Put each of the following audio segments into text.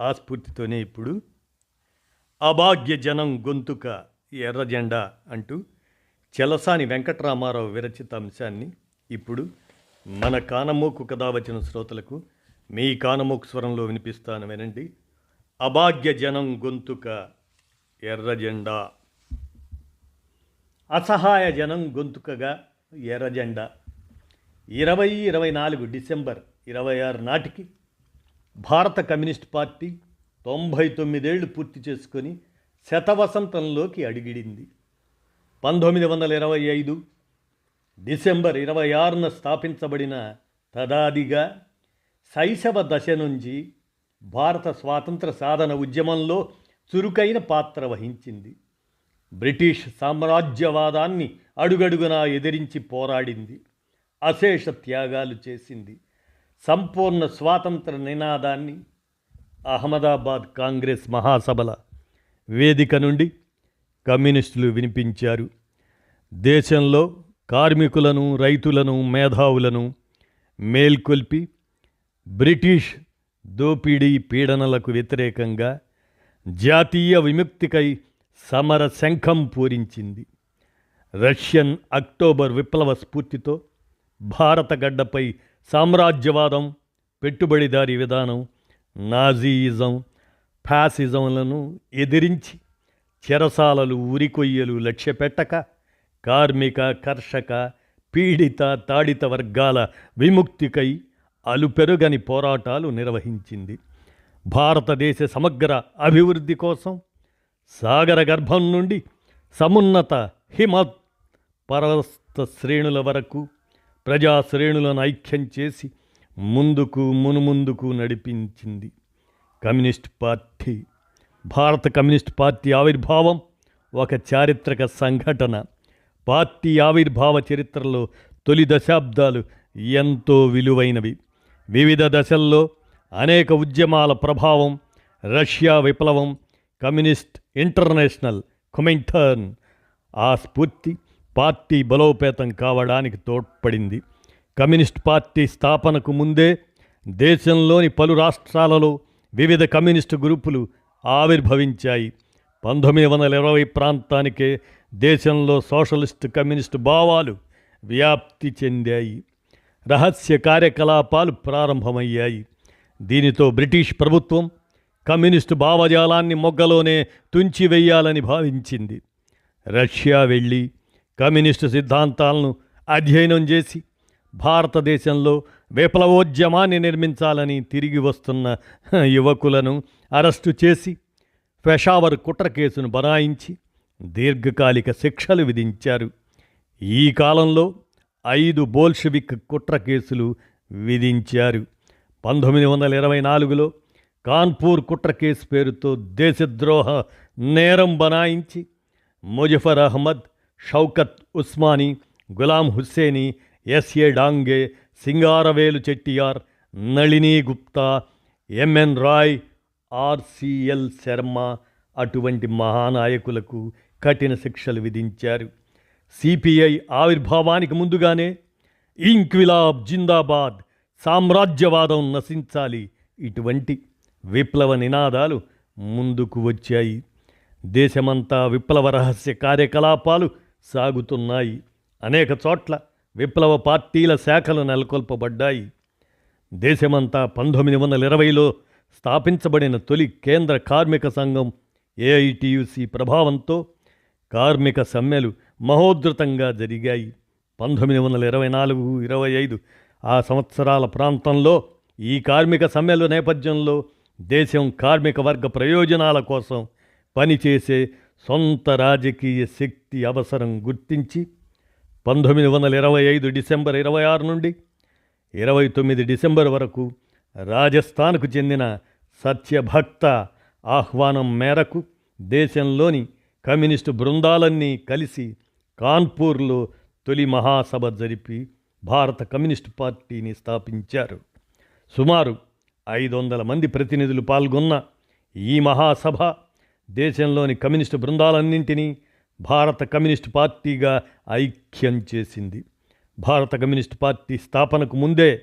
ఆ స్ఫూర్తితోనే ఇప్పుడు అభాగ్య జనం గొంతుక ఎర్రజెండా అంటూ చెలసాని వెంకటరామారావు విరచిత అంశాన్ని ఇప్పుడు మన కానమోకు కథ వచ్చిన శ్రోతలకు మీ కానమోకు స్వరంలో వినిపిస్తాను వినండి. అభాగ్య జనం గొంతుక ఎర్ర జెండా అసహాయ జనం గొంతుకగా ఎర్రజెండా. ఇరవై ఇరవై నాలుగు డిసెంబర్ ఇరవై ఆరు నాటికి భారత కమ్యూనిస్ట్ పార్టీ తొంభై తొమ్మిదేళ్ళు పూర్తి చేసుకొని శతవసంతంలోకి అడిగిడింది. పంతొమ్మిది వందల ఇరవై ఐదు డిసెంబర్ ఇరవై ఆరున స్థాపించబడిన తదాదిగా శైశవ దశ నుంచి భారత స్వాతంత్ర సాధన ఉద్యమంలో చురుకైన పాత్ర వహించింది. బ్రిటిష్ సామ్రాజ్యవాదాన్ని అడుగడుగునా ఎదిరించి పోరాడింది. అశేష త్యాగాలు చేసింది. సంపూర్ణ స్వాతంత్ర నినాదాన్ని అహ్మదాబాద్ కాంగ్రెస్ మహాసభల వేదిక నుండి కమ్యూనిస్టులు వినిపించారు. దేశంలో కార్మికులను రైతులను మేధావులను మేల్కొల్పి బ్రిటిష్ దోపిడీ పీడనలకు వ్యతిరేకంగా జాతీయ విముక్తికై సమర శంఖం పూరించింది. రష్యన్ అక్టోబర్ విప్లవ స్ఫూర్తితో భారత గడ్డపై సామ్రాజ్యవాదం పెట్టుబడిదారీ విధానం నాజీయిజం ఫ్యాసిజంలను ఎదిరించి చెరసాలలు ఉరికొయ్యలు లక్ష్యపెట్టక కార్మిక కర్షక పీడిత తాడిత వర్గాల విముక్తికై అలుపెరుగని పోరాటాలు నిర్వహించింది. భారతదేశ సమగ్ర అభివృద్ధి కోసం సాగర గర్భం నుండి సమున్నత హిమ పర్వత శ్రేణుల వరకు ప్రజా శ్రేణులను ఐక్యం చేసి ముందుకు మునుముందుకు నడిపించింది. కమ్యూనిస్ట్ పార్టీ భారత కమ్యూనిస్ట్ పార్టీ ఆవిర్భావం ఒక చారిత్రక సంఘటన. పార్టీ ఆవిర్భావ చరిత్రలో తొలి దశాబ్దాలు ఎంతో విలువైనవి. వివిధ దశల్లో అనేక ఉద్యమాల ప్రభావం రష్యా విప్లవం కమ్యూనిస్ట్ ఇంటర్నేషనల్ కొమెంటర్న్ ఆ స్ఫూర్తి పార్టీ బలోపేతం కావడానికి తోడ్పడింది. కమ్యూనిస్ట్ పార్టీ స్థాపనకు ముందే దేశంలోని పలు రాష్ట్రాలలో వివిధ కమ్యూనిస్టు గ్రూపులు ఆవిర్భవించాయి. పంతొమ్మిది వందల ఇరవై ప్రాంతానికే దేశంలో సోషలిస్ట్ కమ్యూనిస్టు భావాలు వ్యాప్తి చెందాయి. రహస్య కార్యకలాపాలు ప్రారంభమయ్యాయి. దీనితో బ్రిటిష్ ప్రభుత్వం కమ్యూనిస్టు భావజాలాన్ని మొగ్గలోనే తుంచివేయాలని భావించింది. రష్యా వెళ్ళి కమ్యూనిస్టు సిద్ధాంతాలను అధ్యయనం చేసి భారతదేశంలో విప్లవోద్యమాన్ని నిర్మించాలని తిరిగి వస్తున్న యువకులను అరెస్టు చేసి పెషావర్ కుట్ర కేసును బనాయించి దీర్ఘకాలిక శిక్షలు విధించారు. ఈ కాలంలో ఐదు బోల్షివిక్ కుట్ర కేసులు విధించారు. పంతొమ్మిది వందల ఇరవై నాలుగులో కాన్పూర్ కుట్ర కేసు పేరుతో దేశద్రోహ నేరం బనాయించి Muzaffar Ahmad Shaukat Usmani Ghulam Hussaini SA Dange Singaravelu Chettiar Nalini Gupta MN Roy RCL Sharma అటువంటి మహానాయకులకు కఠిన శిక్షలు విధించారు. సిపిఐ ఆవిర్భావానికి ముందుగానే ఇంక్విలాబ్ జిందాబాద్ సామ్రాజ్యవాదం నశించాలి ఇటువంటి విప్లవ నినాదాలు ముందుకు వచ్చాయి. దేశమంతా విప్లవ రహస్య కార్యకలాపాలు సాగుతున్నాయి. అనేక చోట్ల విప్లవ పార్టీల శాఖలు నెలకొల్పబడ్డాయి. దేశమంతా పంతొమ్మిది వందల ఇరవైలో స్థాపించబడిన తొలి కేంద్ర కార్మిక సంఘం ఏఐటియుసి ప్రభావంతో కార్మిక సమ్మెలు మహోద్ధృతంగా జరిగాయి. పంతొమ్మిది వందల ఇరవై నాలుగు ఇరవై ఐదు ఆ సంవత్సరాల ప్రాంతంలో ఈ కార్మిక సమ్మెల నేపథ్యంలో దేశం కార్మిక వర్గ ప్రయోజనాల కోసం పనిచేసే సొంత రాజకీయ శక్తి అవసరం గుర్తించి పంతొమ్మిది వందల ఇరవై ఐదు డిసెంబర్ ఇరవై ఆరు నుండి ఇరవై తొమ్మిది డిసెంబర్ వరకు రాజస్థాన్కు చెందిన సత్యభక్త ఆహ్వానం మేరకు దేశంలోని కమ్యూనిస్టు బృందాలన్నీ కలిసి కాన్పూర్లో తొలి మహాసభ జరిపి భారత కమ్యూనిస్టు పార్టీని స్థాపించారు. సుమారు ఐదు వందల మంది ప్రతినిధులు పాల్గొన్న ఈ మహాసభ దేశంలోని కమ్యూనిస్టు బృందాలన్నింటినీ భారత కమ్యూనిస్టు పార్టీగా ఐక్యం చేసింది. భారత కమ్యూనిస్టు పార్టీ స్థాపనకు ముందే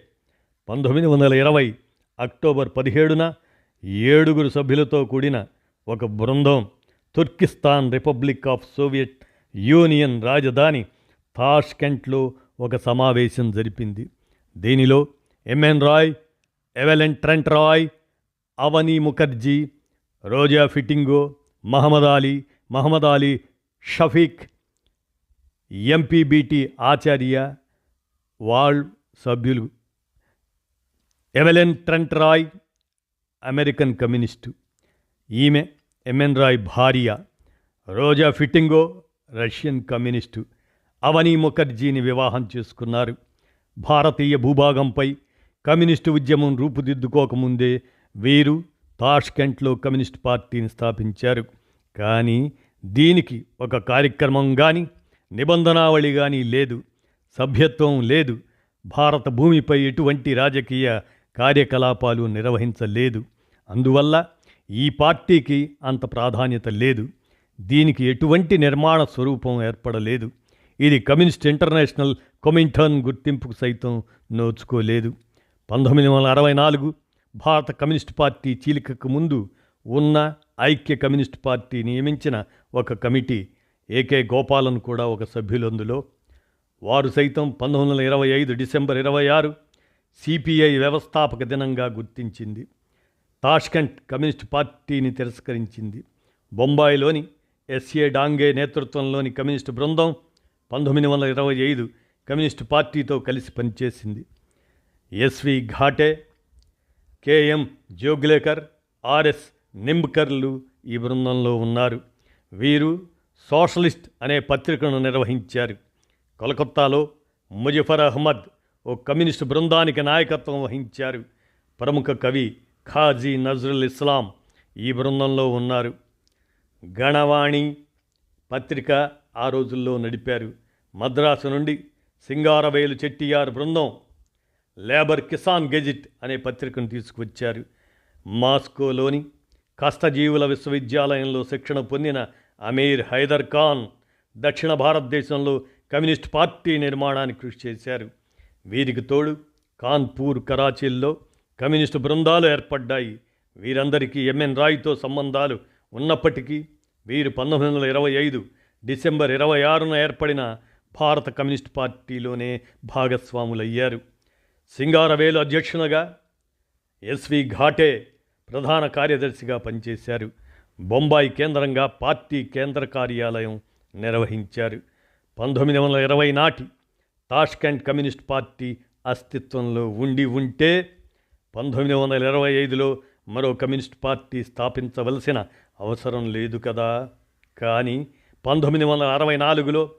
పంతొమ్మిది వందల ఇరవై అక్టోబర్ పదిహేడున ఏడుగురు సభ్యులతో కూడిన ఒక బృందం Turkestan republic of Soviet Union రాజధాని తాష్కెంట్లో ఒక సమావేశం జరిపింది. దీనిలో MN Roy Evelyn Trent Roy Abani Mukherjee Rosa Fitingof Mohammad Ali Mohammad Ali Shafiq MPBT Acharya వాళ్ సభ్యులు Evelyn Trent Roy American communist. ఈమె ఎంఎన్ రాయ్ భార్య రోజా ఫిట్టింగో రష్యన్ కమ్యూనిస్టు. అవనీ ముఖర్జీని వివాహం చేసుకున్నారు. భారతీయ భూభాగంపై కమ్యూనిస్టు ఉద్యమం రూపుదిద్దుకోకముందే వీరు తాష్కెంట్లో కమ్యూనిస్ట్ పార్టీని స్థాపించారు. కానీ దీనికి ఒక కార్యక్రమం కానీ నిబంధనావళి కానీ లేదు సభ్యత్వం లేదు భారత భూమిపై ఎటువంటి రాజకీయ కార్యకలాపాలు నిర్వహించలేదు. అందువల్ల ఈ పార్టీకి అంత ప్రాధాన్యత లేదు. దీనికి ఎటువంటి నిర్మాణ స్వరూపం ఏర్పడలేదు. ఇది కమ్యూనిస్ట్ ఇంటర్నేషనల్ కొమింటన్ గుర్తింపుకు సైతం నోచుకోలేదు. పంతొమ్మిది వందల అరవై నాలుగు భారత కమ్యూనిస్ట్ పార్టీ చీలికకు ముందు ఉన్న ఐక్య కమ్యూనిస్ట్ పార్టీ నియమించిన ఒక కమిటీ ఏకే గోపాలన్ కూడా ఒక సభ్యులందులో వారు సైతం పంతొమ్మిది వందల ఇరవై ఐదు డిసెంబర్ ఇరవై ఆరు సిపిఐ వ్యవస్థాపక దినంగా గుర్తించింది. తాష్కెంట్ కమ్యూనిస్ట్ పార్టీని తిరస్కరించింది. బొంబాయిలోని ఎస్ఏ డాంగే నేతృత్వంలోని కమ్యూనిస్టు బృందం పంతొమ్మిది వందల ఇరవై ఐదు కమ్యూనిస్టు పార్టీతో కలిసి పనిచేసింది. SV Ghate KM Joglekar RS నింబ్కర్లు ఈ బృందంలో ఉన్నారు. వీరు సోషలిస్ట్ అనే పత్రికను నిర్వహించారు. కోలకత్తాలో ముజఫర్ అహ్మద్ ఓ కమ్యూనిస్టు బృందానికి నాయకత్వం వహించారు. ప్రముఖ కవి ఖాజీ నజరుల్ ఇస్లాం ఈ బృందంలో ఉన్నారు. గణవాణి పత్రిక ఆ రోజుల్లో నడిపారు. మద్రాసు నుండి సింగారవేలు చెట్టియార్ బృందం లేబర్ కిసాన్ గెజిట్ అనే పత్రికను తీసుకువచ్చారు. మాస్కోలోని కష్టజీవుల విశ్వవిద్యాలయంలో శిక్షణ పొందిన అమీర్ హైదర్ ఖాన్ దక్షిణ భారతదేశంలో కమ్యూనిస్ట్ పార్టీ నిర్మాణానికి కృషి చేశారు. వీరికి తోడు కాన్పూర్ కరాచీల్లో కమ్యూనిస్టు బృందాలు ఏర్పడ్డాయి. వీరందరికీ ఎంఎన్ రాయ్తో సంబంధాలు ఉన్నప్పటికీ వీరు పంతొమ్మిది వందల ఇరవై ఐదు డిసెంబర్ ఇరవై ఆరున ఏర్పడిన భారత కమ్యూనిస్ట్ పార్టీలోనే భాగస్వాములయ్యారు. సింగారవేలు అధ్యక్షునిగా ఎస్వి ఘాటే ప్రధాన కార్యదర్శిగా పనిచేశారు. బొంబాయి కేంద్రంగా పార్టీ కేంద్ర కార్యాలయం నిర్వహించారు. పంతొమ్మిది వందల ఇరవై నాటి తాష్కెంట్ కమ్యూనిస్ట్ పార్టీ అస్తిత్వంలో ఉండి ఉంటే పంతొమ్మిది వందల ఇరవై ఐదులో మరో కమ్యూనిస్ట్ పార్టీ స్థాపించవలసిన అవసరం లేదు కదా. కానీ పంతొమ్మిది వందల అరవై నాలుగులో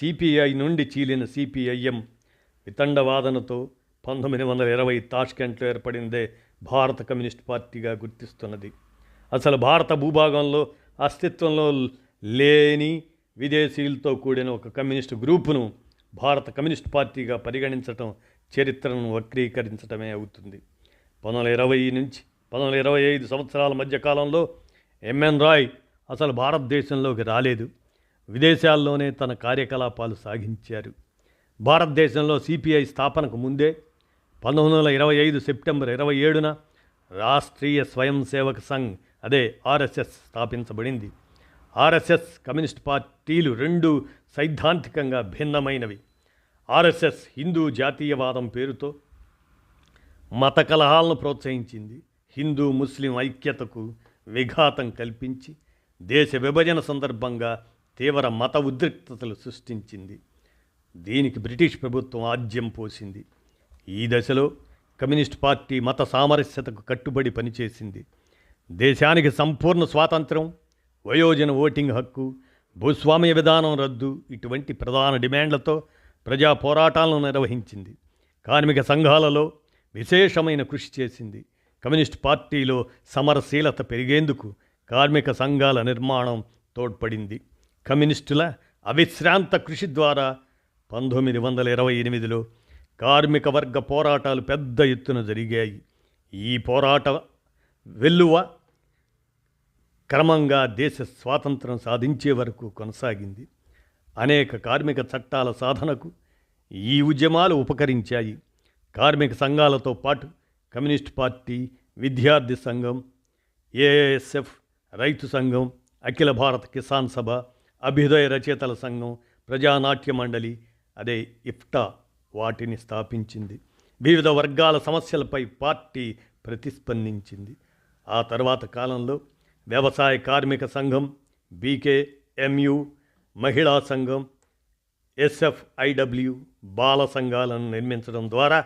సిపిఐ నుండి చీలిన సిపిఐఎం వితండవాదనతో పంతొమ్మిది వందల ఇరవై తాష్కెంట్లో ఏర్పడిందే భారత కమ్యూనిస్ట్ పార్టీగా గుర్తిస్తున్నది. అసలు భారత భూభాగంలో అస్తిత్వంలో లేని విదేశీయులతో కూడిన ఒక కమ్యూనిస్ట్ గ్రూపును భారత కమ్యూనిస్ట్ పార్టీగా పరిగణించటం చరిత్రను వక్రీకరించటమే అవుతుంది. పంతొమ్మిది ఇరవై నుంచి పంతొమ్మిది ఇరవై ఐదు సంవత్సరాల మధ్యకాలంలో ఎంఎన్ రాయ్ అసలు భారతదేశంలోకి రాలేదు. విదేశాల్లోనే తన కార్యకలాపాలు సాగించారు. భారతదేశంలో సిపిఐ స్థాపనకు ముందే పంతొమ్మిది వందల ఇరవై ఐదు సెప్టెంబర్ ఇరవై ఏడున రాష్ట్రీయ స్వయం సేవక్ సంఘ్ అదే ఆర్ఎస్ఎస్ స్థాపించబడింది. ఆర్ఎస్ఎస్ కమ్యూనిస్ట్ పార్టీలు రెండు సైద్ధాంతికంగా భిన్నమైనవి. ఆర్ఎస్ఎస్ హిందూ జాతీయవాదం పేరుతో మత కలహాలను ప్రోత్సహించింది. హిందూ ముస్లిం ఐక్యతకు విఘాతం కల్పించి దేశ విభజన సందర్భంగా తీవ్ర మత ఉద్రిక్తతలు సృష్టించింది. దీనికి బ్రిటిష్ ప్రభుత్వం ఆజ్యం పోసింది. ఈ దశలో కమ్యూనిస్ట్ పార్టీ మత సామరస్యతకు కట్టుబడి పనిచేసింది. దేశానికి సంపూర్ణ స్వాతంత్రం వయోజన ఓటింగ్ హక్కు భూస్వామ్య విధానం రద్దు ఇటువంటి ప్రధాన డిమాండ్లతో ప్రజా పోరాటాలను నిర్వహించింది. కార్మిక సంఘాలలో విశేషమైన కృషి చేసింది. కమ్యూనిస్ట్ పార్టీలో సమరశీలత పెరిగేందుకు కార్మిక సంఘాల నిర్మాణం తోడ్పడింది. కమ్యూనిస్టుల అవిశ్రాంత కృషి ద్వారా పంతొమ్మిది వందల ఇరవై ఎనిమిదిలో కార్మిక వర్గ పోరాటాలు పెద్ద ఎత్తున జరిగాయి. ఈ పోరాట వెల్లువ క్రమంగా దేశ స్వాతంత్రం సాధించే వరకు కొనసాగింది. అనేక కార్మిక చట్టాల సాధనకు ఈ ఉద్యమాలు ఉపకరించాయి. కార్మిక సంఘాలతో పాటు కమ్యూనిస్ట్ పార్టీ విద్యార్థి సంఘం ఏఎస్ఎఫ్ రైతు సంఘం అఖిల భారత కిసాన్ సభ అభ్యుదయ రచయితల సంఘం ప్రజానాట్య మండలి అదే ఇఫ్టా వాటిని స్థాపించింది. వివిధ వర్గాల సమస్యలపై పార్టీ ప్రతిస్పందించింది. ఆ తర్వాత కాలంలో వ్యవసాయ కార్మిక సంఘం బీకేఎంయు మహిళా సంఘం ఎస్ఎఫ్ఐడబ్ల్యూ బాల సంఘాలను నిర్మించడం ద్వారా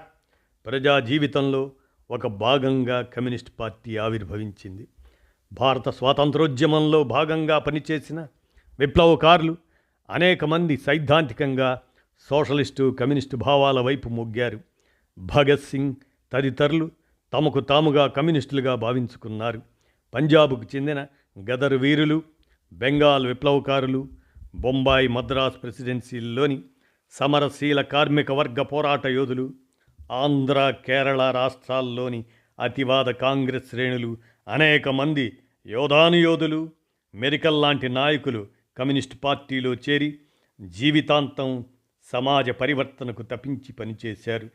ప్రజా జీవితంలో ఒక భాగంగా కమ్యూనిస్ట్ పార్టీ ఆవిర్భవించింది. భారత స్వాతంత్రోద్యమంలో భాగంగా పనిచేసిన విప్లవకారులు అనేక మంది సైద్ధాంతికంగా సోషలిస్టు కమ్యూనిస్టు భావాల వైపు మొగ్గారు. భగత్ సింగ్ తదితరులు తమకు తాముగా కమ్యూనిస్టులుగా భావించుకున్నారు. పంజాబ్కు చెందిన గదర్ వీరులు బెంగాల్ విప్లవకారులు బొంబాయి మద్రాస్ ప్రెసిడెన్సీల్లోని సమరశీల కార్మిక వర్గ పోరాట యోధులు ఆంధ్ర కేరళ రాష్ట్రాల్లోని అతివాద కాంగ్రెస్ శ్రేణులు అనేక మంది యోధానుయోధులు మెరికల్ లాంటి నాయకులు కమ్యూనిస్ట్ పార్టీలో చేరి జీవితాంతం సమాజ పరివర్తనకు తప్పించి పనిచేశారు.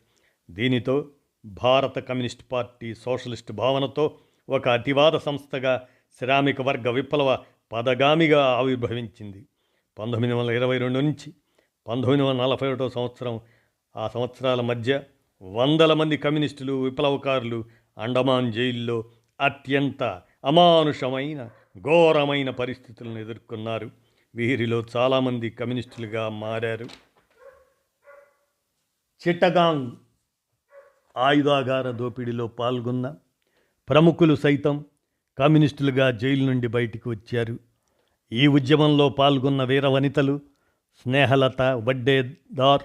దీనితో భారత కమ్యూనిస్ట్ పార్టీ సోషలిస్ట్ భావనతో ఒక అతివాద సంస్థగా శ్రామిక వర్గ విప్లవ పదగామిగా ఆవిర్భవించింది. పంతొమ్మిది వందల ఇరవై రెండు నుంచి పంతొమ్మిది వందల నలభై ఒకటో సంవత్సరం ఆ సంవత్సరాల మధ్య వందల మంది కమ్యూనిస్టులు విప్లవకారులు అండమాన్ జైల్లో అత్యంత అమానుషమైన ఘోరమైన పరిస్థితులను ఎదుర్కొన్నారు. వీరిలో చాలామంది కమ్యూనిస్టులుగా మారారు. చిట్టగాంగ్ ఆయుధాగార దోపిడీలో పాల్గొన్న ప్రముఖులు సైతం కమ్యూనిస్టులుగా జైలు నుండి బయటికి వచ్చారు. ఈ ఉద్యమంలో పాల్గొన్న వీర వనితలు స్నేహలత వడ్డేదార్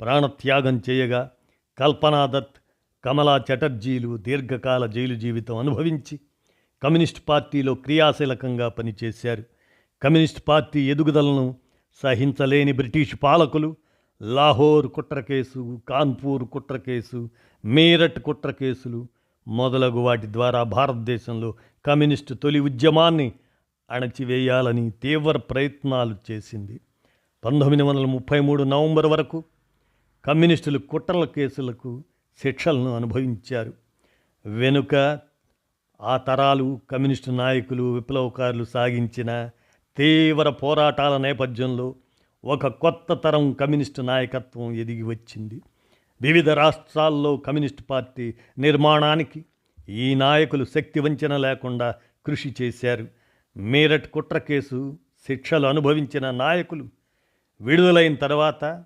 ప్రాణత్యాగం చేయగా కల్పనాదత్ కమలా చటర్జీలు దీర్ఘకాల జైలు జీవితం అనుభవించి కమ్యూనిస్ట్ పార్టీలో క్రియాశీలకంగా పనిచేశారు. కమ్యూనిస్ట్ పార్టీ ఎదుగుదలను సహించలేని బ్రిటిష్ పాలకులు లాహోర్ కుట్ర కేసు కాన్పూర్ కుట్ర కేసు మీరట్ కుట్ర కేసులు మొదలగు వాటి ద్వారా భారతదేశంలో కమ్యూనిస్టు తొలి ఉద్యమాన్ని అణచివేయాలని తీవ్ర ప్రయత్నాలు చేసింది. పంతొమ్మిది వందల ముప్పై మూడు నవంబర్ వరకు కమ్యూనిస్టులు కుట్రల కేసులకు శిక్షలను అనుభవించారు. వెనుక ఆ తరాలు కమ్యూనిస్టు నాయకులు విప్లవకారులు సాగించిన తీవ్ర పోరాటాల నేపథ్యంలో ఒక కొత్త తరం కమ్యూనిస్టు నాయకత్వం ఎదిగి వచ్చింది. వివిధ రాష్ట్రాల్లో కమ్యూనిస్ట్ పార్టీ నిర్మాణానికి ఈ నాయకులు శక్తి వంచన లేకుండా కృషి చేశారు. మీరట్ కుట్ర కేసు శిక్షలు అనుభవించిన నాయకులు విడుదలైన తర్వాత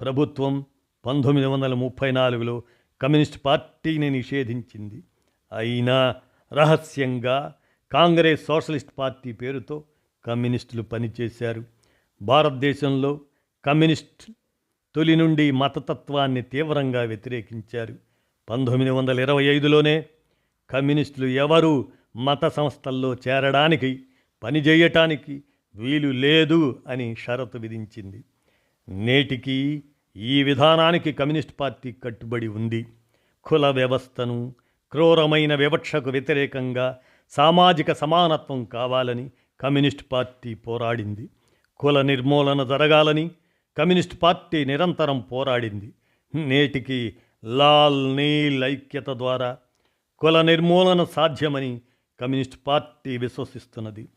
ప్రభుత్వం పంతొమ్మిది వందల ముప్పై నాలుగులో కమ్యూనిస్ట్ పార్టీని నిషేధించింది. అయినా రహస్యంగా కాంగ్రెస్ సోషలిస్ట్ పార్టీ పేరుతో కమ్యూనిస్టులు పనిచేశారు. భారతదేశంలో కమ్యూనిస్ట్ తొలి నుండి మతతత్వాన్ని తీవ్రంగా వ్యతిరేకించారు. పంతొమ్మిది వందల ఇరవై ఐదులోనే కమ్యూనిస్టులు ఎవరూ మత సంస్థల్లో చేరడానికి పనిచేయటానికి వీలు లేదు అని షరతు విధించింది. నేటికి ఈ విధానానికి కమ్యూనిస్ట్ పార్టీ కట్టుబడి ఉంది. కుల వ్యవస్థను క్రూరమైన వివక్షకు వ్యతిరేకంగా సామాజిక సమానత్వం కావాలని కమ్యూనిస్ట్ పార్టీ పోరాడింది. కుల నిర్మూలన జరగాలని కమ్యూనిస్ట్ పార్టీ నిరంతరం పోరాడింది. నేటికి లాల్ నీల్ ఐక్యత ద్వారా కుల నిర్మూలన సాధ్యమని కమ్యూనిస్ట్ పార్టీ విశ్వసిస్తున్నది.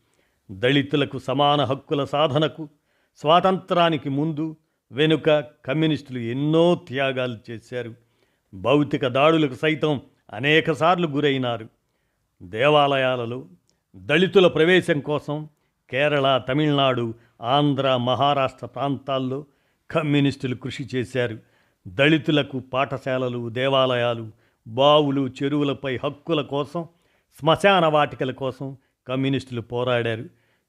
దళితులకు సమాన హక్కుల సాధనకు స్వాతంత్రానికి ముందు వెనుక కమ్యూనిస్టులు ఎన్నో త్యాగాలు చేశారు. భౌతిక దాడులకు సైతం అనేకసార్లు గురైనారు. దేవాలయాలలో దళితుల ప్రవేశం కోసం కేరళ తమిళనాడు ఆంధ్ర మహారాష్ట్ర ప్రాంతాల్లో కమ్యూనిస్టులు కృషి చేశారు. దళితులకు పాఠశాలలు దేవాలయాలు బావులు చెరువులపై హక్కుల కోసం శ్మశాన వాటికల కోసం కమ్యూనిస్టులు పోరాడారు.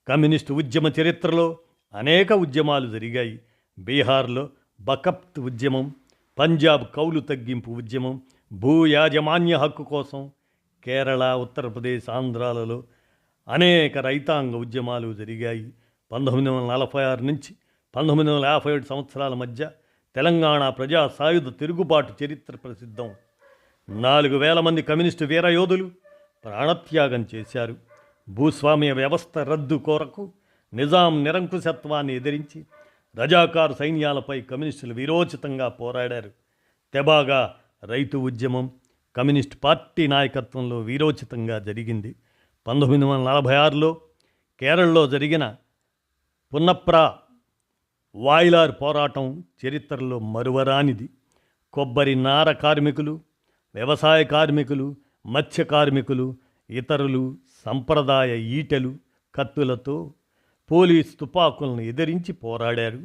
కమ్యూనిస్టు ఉద్యమ చరిత్రలో అనేక ఉద్యమాలు జరిగాయి. బీహార్లో బకప్త్ ఉద్యమం పంజాబ్ కౌలు తగ్గింపు ఉద్యమం భూ యాజమాన్య హక్కు కోసం కేరళ ఉత్తరప్రదేశ్ ఆంధ్రాలలో అనేక రైతాంగ ఉద్యమాలు జరిగాయి. పంతొమ్మిది వందల నలభై ఆరు నుంచి పంతొమ్మిది వందల యాభై ఏడు సంవత్సరాల మధ్య తెలంగాణ ప్రజా సాయుధ తిరుగుబాటు చరిత్ర ప్రసిద్ధం. నాలుగు వేల మంది కమ్యూనిస్టు వీరయోధులు ప్రాణత్యాగం చేశారు. భూస్వామ్య వ్యవస్థ రద్దు కొరకు నిజాం నిరంకుశత్వాన్ని ఎదిరించి రజాకారు సైన్యాలపై కమ్యూనిస్టులు వీరోచితంగా పోరాడారు. తెబాగా రైతు ఉద్యమం కమ్యూనిస్ట్ పార్టీ నాయకత్వంలో వీరోచితంగా జరిగింది. పంతొమ్మిది వందల నలభై ఆరులో కేరళలో జరిగిన పున్నప్రా వాయిలార్ పోరాటం చరిత్రలో మరువరానిది. కొబ్బరి నార కార్మికులు వ్యవసాయ కార్మికులు మత్స్య కార్మికులు ఇతరులు సంప్రదాయ ఈటెలు కత్తులతో పోలీస్ తుపాకులను ఎదిరించి పోరాడారు.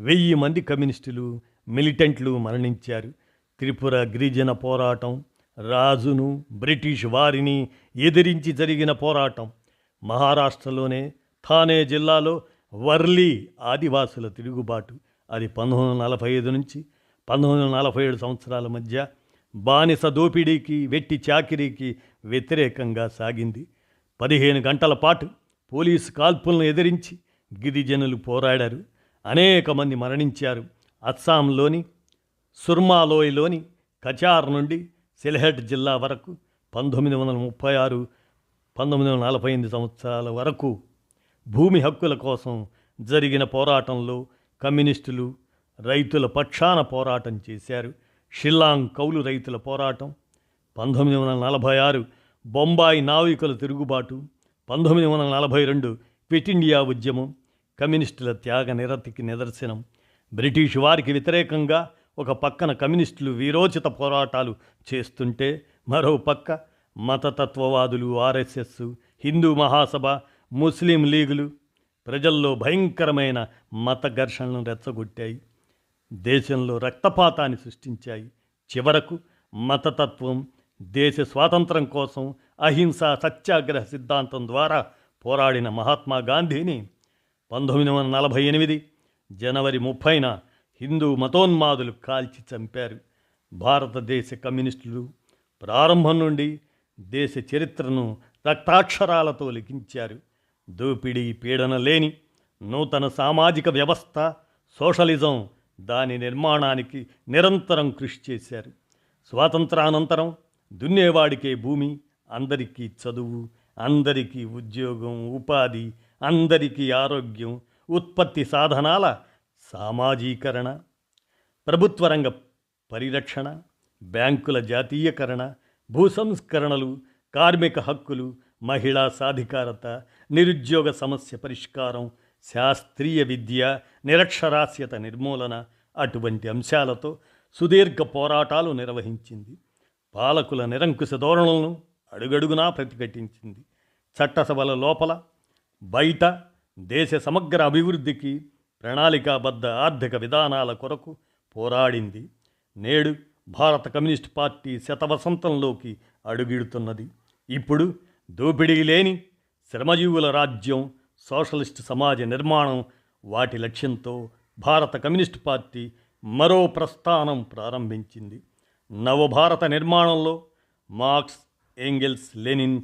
వెయ్యి మంది కమ్యూనిస్టులు మిలిటెంట్లు మరణించారు. త్రిపుర గిరిజన పోరాటం రాజును బ్రిటిష్ వారిని ఎదిరించి జరిగిన పోరాటం. మహారాష్ట్రలోనే థానే జిల్లాలో వర్లీ ఆదివాసుల తిరుగుబాటు. అది పంతొమ్మిది వందల నలభై ఐదు నుంచి పంతొమ్మిది వందల నలభై ఏడు సంవత్సరాల మధ్య బానిస దోపిడీకి వెట్టి చాకిరీకి వ్యతిరేకంగా సాగింది. పదిహేను గంటల పాటు పోలీసు కాల్పులను ఎదిరించి గిరిజనులు పోరాడారు. అనేక మంది మరణించారు. అస్సాంలోని సుర్మాలోయలోని కచార్ నుండి సిల్హెట్ జిల్లా వరకు పంతొమ్మిది వందల ముప్పై ఆరు పంతొమ్మిది వందల నలభై ఎనిమిది సంవత్సరాల వరకు భూమి హక్కుల కోసం జరిగిన పోరాటంలో కమ్యూనిస్టులు రైతుల పక్షాన పోరాటం చేశారు. షిల్లాంగ్ కౌలు రైతుల పోరాటం పంతొమ్మిది వందల నలభై ఆరు బొంబాయి నావికుల తిరుగుబాటు పంతొమ్మిది వందల నలభై రెండు క్విట్ ఇండియా ఉద్యమం కమ్యూనిస్టుల త్యాగ నిరతికి నిదర్శనం బ్రిటిష్ వారికి వ్యతిరేకంగా ఒక పక్కన కమ్యూనిస్టులు వీరోచిత పోరాటాలు చేస్తుంటే మరో పక్క మతతత్వవాదులు ఆర్ఎస్ఎస్ హిందూ మహాసభ ముస్లిం లీగులు ప్రజల్లో భయంకరమైన మత ఘర్షణలను రెచ్చగొట్టాయి. దేశంలో రక్తపాతాన్ని సృష్టించాయి. చివరకు మతతత్వం దేశ స్వాతంత్రం కోసం అహింస సత్యాగ్రహ సిద్ధాంతం ద్వారా పోరాడిన మహాత్మా గాంధీని పంతొమ్మిది వందల నలభై ఎనిమిది జనవరి ముప్పైన హిందూ మతోన్మాదులు కాల్చి చంపారు. భారతదేశ కమ్యూనిస్టులు ప్రారంభం నుండి దేశ చరిత్రను రక్తాక్షరాలతో లిఖించారు. దోపిడీ పీడన లేని నూతన సామాజిక వ్యవస్థ సోషలిజం దాని నిర్మాణానికి నిరంతరం కృషి చేశారు. స్వాతంత్రానంతరం దున్నేవాడికే భూమి అందరికీ చదువు అందరికీ ఉద్యోగం ఉపాధి అందరికీ ఆరోగ్యం ఉత్పత్తి సాధనాల సామాజీకరణ ప్రభుత్వ రంగ పరిరక్షణ బ్యాంకుల జాతీయకరణ భూసంస్కరణలు కార్మిక హక్కులు మహిళా సాధికారత నిరుద్యోగ సమస్య పరిష్కారం శాస్త్రీయ విద్య నిరక్షరాస్యత నిర్మూలన అటువంటి అంశాలతో సుదీర్ఘ పోరాటాలు నిర్వహించింది. పాలకుల నిరంకుశ ధోరణులను అడుగడుగునా ప్రతిఘటించింది. చట్టసభల లోపల బయట దేశ సమగ్ర అభివృద్ధికి ప్రణాళికాబద్ధ ఆర్థిక విధానాల కొరకు పోరాడింది. నేడు భారత కమ్యూనిస్ట్ పార్టీ శతవసంతంలోకి అడుగిడుతున్నది. ఇప్పుడు దోపిడీ లేని శ్రమజీవుల రాజ్యం సోషలిస్ట్ సమాజ నిర్మాణం వాటి లక్ష్యంతో భారత కమ్యూనిస్ట్ పార్టీ మరో ప్రస్థానం ప్రారంభించింది. నవభారత నిర్మాణంలో మార్క్స్ ఏంగెల్స్ లెనిన్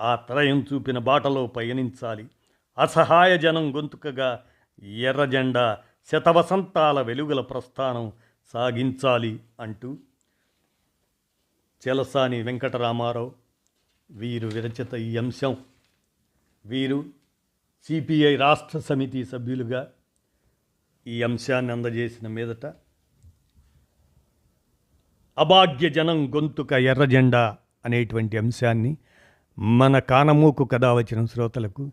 ఆ త్రయం చూపిన బాటలో పయనించాలి. అసహాయ జనం గొంతుకగా ఎర్రజెండా శతవసంతాల వెలుగుల ప్రస్థానం సాగించాలి అంటూ చెలసాని వెంకటరామారావు వీరు విరచిత ఈ అంశం. వీరు సిపిఐ రాష్ట్ర సమితి సభ్యులుగా ఈ అంశాన్ని అందజేసిన మీదట అభాగ్య జనం గొంతుక ఎర్రజెండా అనేటువంటి అంశాన్ని మన కానమూకు కథ వచ్చిన శ్రోతలకు